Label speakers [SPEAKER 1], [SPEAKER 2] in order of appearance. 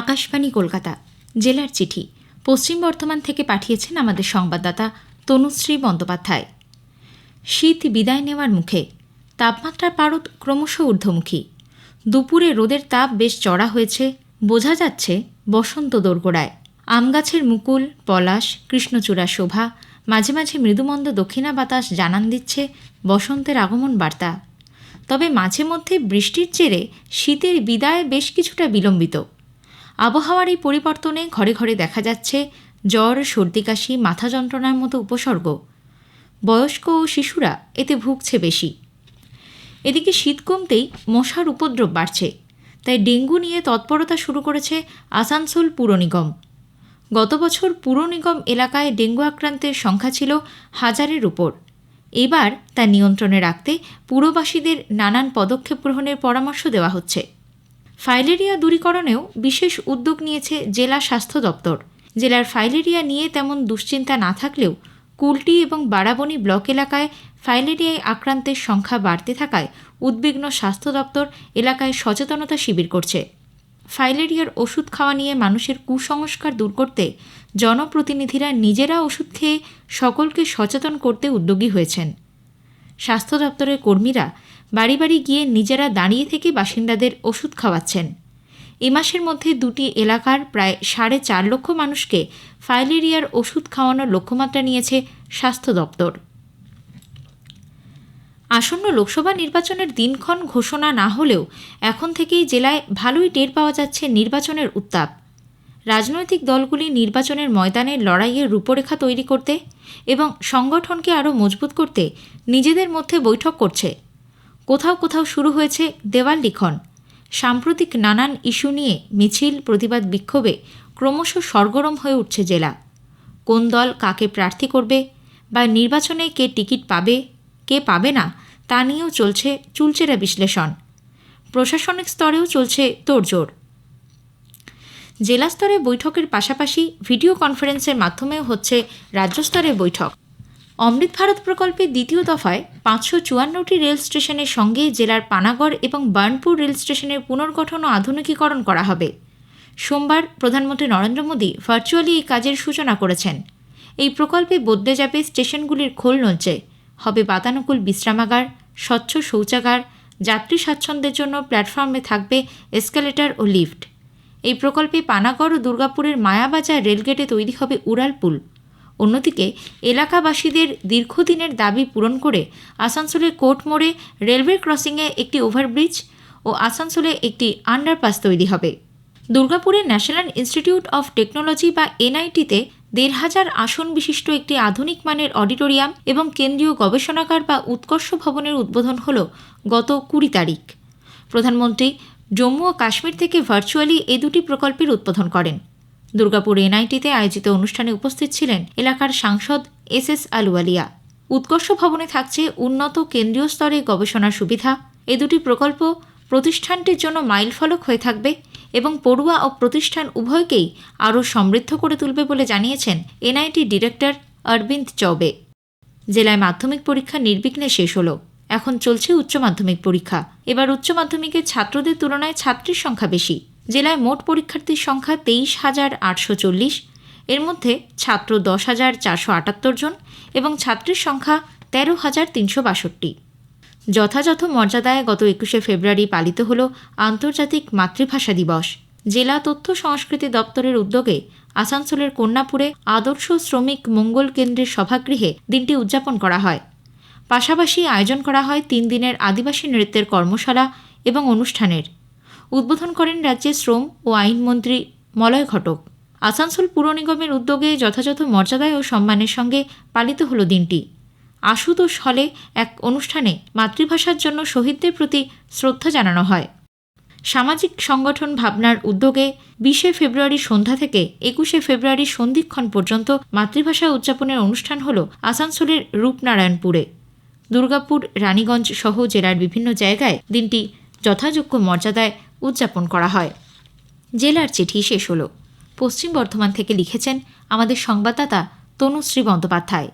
[SPEAKER 1] আকাশবাণী কলকাতা, জেলার চিঠি। পশ্চিম বর্ধমান থেকে পাঠিয়েছেন আমাদের সংবাদদাতা তনুশ্রী বন্দ্যোপাধ্যায়। শীত বিদায় নেওয়ার মুখে, তাপমাত্রার পারদ ক্রমশ ঊর্ধ্বমুখী। দুপুরে রোদের তাপ বেশ চড়া হয়েছে, বোঝা যাচ্ছে বসন্ত দোরগোড়ায়। আম গাছের মুকুল, পলাশ, কৃষ্ণচূড়া শোভা, মাঝে মাঝে মৃদুমন্দ দক্ষিণা বাতাস জানান দিচ্ছে বসন্তের আগমন বার্তা। তবে মাঝে মধ্যে বৃষ্টির জেরে শীতের বিদায় বেশ কিছুটা বিলম্বিত। আবহাওয়ার এই পরিবর্তনে ঘরে ঘরে দেখা যাচ্ছে জ্বর, সর্দি, কাশি, মাথা যন্ত্রণার মতো উপসর্গ। বয়স্ক ও শিশুরা এতে ভুগছে বেশি। এদিকে শীত কমতেই মশার উপদ্রব বাড়ছে, তাই ডেঙ্গু নিয়ে তৎপরতা শুরু করেছে আসানসোল পুর নিগম। গত বছর পুর নিগম এলাকায় ডেঙ্গু আক্রান্তের সংখ্যা ছিল হাজারের উপর। এবার তা নিয়ন্ত্রণে রাখতে পুরবাসীদের নানান পদক্ষেপ গ্রহণের পরামর্শ দেওয়া হচ্ছে। ফাইলেরিয়া দূরীকরণেও বিশেষ উদ্যোগ নিয়েছে জেলা স্বাস্থ্য দপ্তর। জেলার ফাইলেরিয়া নিয়ে তেমন দুশ্চিন্তা না থাকলেও কুলটি এবং বারাবণী ব্লক এলাকায় ফাইলেরিয়ায় আক্রান্তের সংখ্যা বাড়তে থাকায় উদ্বিগ্ন স্বাস্থ্য দপ্তর এলাকায় সচেতনতা শিবির করছে। ফাইলেরিয়ার ওষুধ খাওয়া নিয়ে মানুষের কুসংস্কার দূর করতে জনপ্রতিনিধিরা নিজেরা ওষুধ খেয়ে সকলকে সচেতন করতে উদ্যোগী হয়েছেন। স্বাস্থ্য দপ্তরের কর্মীরা বাড়ি বাড়ি গিয়ে নিজেরা দাঁড়িয়ে থেকে বাসিন্দাদের ওষুধ খাওয়াচ্ছেন। এ মাসের মধ্যে দুটি এলাকার প্রায় সাড়ে চার লক্ষ মানুষকে ফাইলেরিয়ার ওষুধ খাওয়ানোর লক্ষ্যমাত্রা নিয়েছে স্বাস্থ্য দপ্তর। আসন্ন লোকসভা নির্বাচনের দিনক্ষণ ঘোষণা না হলেও এখন থেকেই জেলায় ভালোই টের পাওয়া যাচ্ছে নির্বাচনের উত্তাপ। রাজনৈতিক দলগুলি নির্বাচনের ময়দানে লড়াইয়ের রূপরেখা তৈরি করতে এবং সংগঠনকে আরও মজবুত করতে নিজেদের মধ্যে বৈঠক করছে। কোথাও কোথাও শুরু হয়েছে দেওয়াল লিখন। সাম্প্রতিক নানান ইস্যু নিয়ে মিছিল, প্রতিবাদ, বিক্ষোভে ক্রমশ সরগরম হয়ে উঠছে জেলা। কোন দল কাকে প্রার্থী করবে বা নির্বাচনে কে টিকিট পাবে, কে পাবে না, তা নিয়েও চলছে চুলচেরা বিশ্লেষণ। প্রশাসনিক স্তরেও চলছে তোড়জোড়। জেলা স্তরে বৈঠকের পাশাপাশি ভিডিও কনফারেন্সের মাধ্যমেও হচ্ছে রাজ্য স্তরের বৈঠক। অমৃত ভারত প্রকল্পের দ্বিতীয় দফায় পাঁচশো চুয়ান্নটি রেল স্টেশনের সঙ্গে জেলার পানাগড় এবং বার্নপুর রেল স্টেশনের পুনর্গঠন ও আধুনিকীকরণ করা হবে। সোমবার প্রধানমন্ত্রী নরেন্দ্র মোদী ভার্চুয়ালি এই কাজের সূচনা করেছেন। এই প্রকল্পে বদলে যাবে স্টেশনগুলির খোল নলচে। হবে বাতানুকূল বিশ্রামাগার, স্বচ্ছ শৌচাগার, যাত্রী স্বাচ্ছন্দ্যের জন্য প্ল্যাটফর্মে থাকবে এসকালেটর ও লিফট। এই প্রকল্পে পানাগড় ও দুর্গাপুরের মায়াবাজার রেলগেটে তৈরি হবে উড়াল পুল। অন্যদিকে, এলাকাবাসীদের দীর্ঘদিনের দাবি পূরণ করে আসানসোলের কোর্ট মোড়ে রেলওয়ে ক্রসিংয়ে একটি ওভারব্রিজ ও আসানসোলে একটি আন্ডারপাস তৈরি হবে। দুর্গাপুরের ন্যাশনাল ইনস্টিটিউট অফ টেকনোলজি বা এনআইটিতে দেড় হাজার আসন বিশিষ্ট একটি আধুনিক মানের অডিটোরিয়াম এবং কেন্দ্রীয় গবেষণাগার বা উৎকর্ষ ভবনের উদ্বোধন হল গত কুড়ি তারিখ। প্রধানমন্ত্রী জম্মু ও কাশ্মীর থেকে ভার্চুয়ালি এই দুটি প্রকল্পের উদ্বোধন করেন। দুর্গাপুর এনআইটিতে আয়োজিত অনুষ্ঠানে উপস্থিত ছিলেন এলাকার সাংসদ এস এস আলুয়ালিয়া উৎকর্ষ ভবনে থাকছে উন্নত কেন্দ্রীয় স্তরে গবেষণার সুবিধা। এ দুটি প্রকল্প প্রতিষ্ঠানটির জন্য মাইলফলক হয়ে থাকবে এবং পড়ুয়া ও প্রতিষ্ঠান উভয়কেই আরও সমৃদ্ধ করে তুলবে বলে জানিয়েছেন এনআইটি ডিরেক্টর অরবিন্দ চৌবে। জেলায় মাধ্যমিক পরীক্ষা নির্বিঘ্নে শেষ হলো। এখন চলছে উচ্চ মাধ্যমিক পরীক্ষা। এবার উচ্চ মাধ্যমিকের ছাত্রদের তুলনায় ছাত্রীর সংখ্যা বেশি। জেলায় মোট পরীক্ষার্থীর সংখ্যা তেইশ হাজার আটশো চল্লিশ, এর মধ্যে ছাত্র দশ হাজার চারশো আটাত্তর জন এবং ছাত্রীর সংখ্যা তেরো হাজার তিনশো বাষট্টি। যথাযথ মর্যাদায় গত একুশে ফেব্রুয়ারি পালিত হল আন্তর্জাতিক মাতৃভাষা দিবস। জেলা তথ্য সংস্কৃতি দপ্তরের উদ্যোগে আসানসোলের কন্যাপুরে আদর্শ শ্রমিক মঙ্গল কেন্দ্রের সভাগৃহে দিনটি উদযাপন করা হয়। পাশাপাশি আয়োজন করা হয় তিন দিনের আদিবাসী নৃত্যের কর্মশালা এবং অনুষ্ঠানের। উদ্বোধন করেন রাজ্যের শ্রম ও আইনমন্ত্রী মলয় ঘটক। আসানসোল পুর নিগমের উদ্যোগে যথাযথ মর্যাদায় ও সম্মানের সঙ্গে পালিত হল দিনটি। আশুতোষ হলে এক অনুষ্ঠানে মাতৃভাষার জন্য শহীদদের প্রতি শ্রদ্ধা জানানো হয়। সামাজিক সংগঠন ভাবনার উদ্যোগে বিশে ফেব্রুয়ারি সন্ধ্যা থেকে একুশে ফেব্রুয়ারি সন্ধিক্ষণ পর্যন্ত মাতৃভাষা উদযাপনের অনুষ্ঠান হল আসানসোলের রূপনারায়ণপুরে। দুর্গাপুর, রানীগঞ্জ সহ জেলার বিভিন্ন জায়গায় দিনটি যথাযোগ্য মর্যাদায় উদযাপন করা হয়। জেলার চিঠি শেষ হলো। পশ্চিম বর্ধমান থেকে লিখেছেন আমাদের সংবাদদাতা তনুশ্রী বন্দ্যোপাধ্যায়।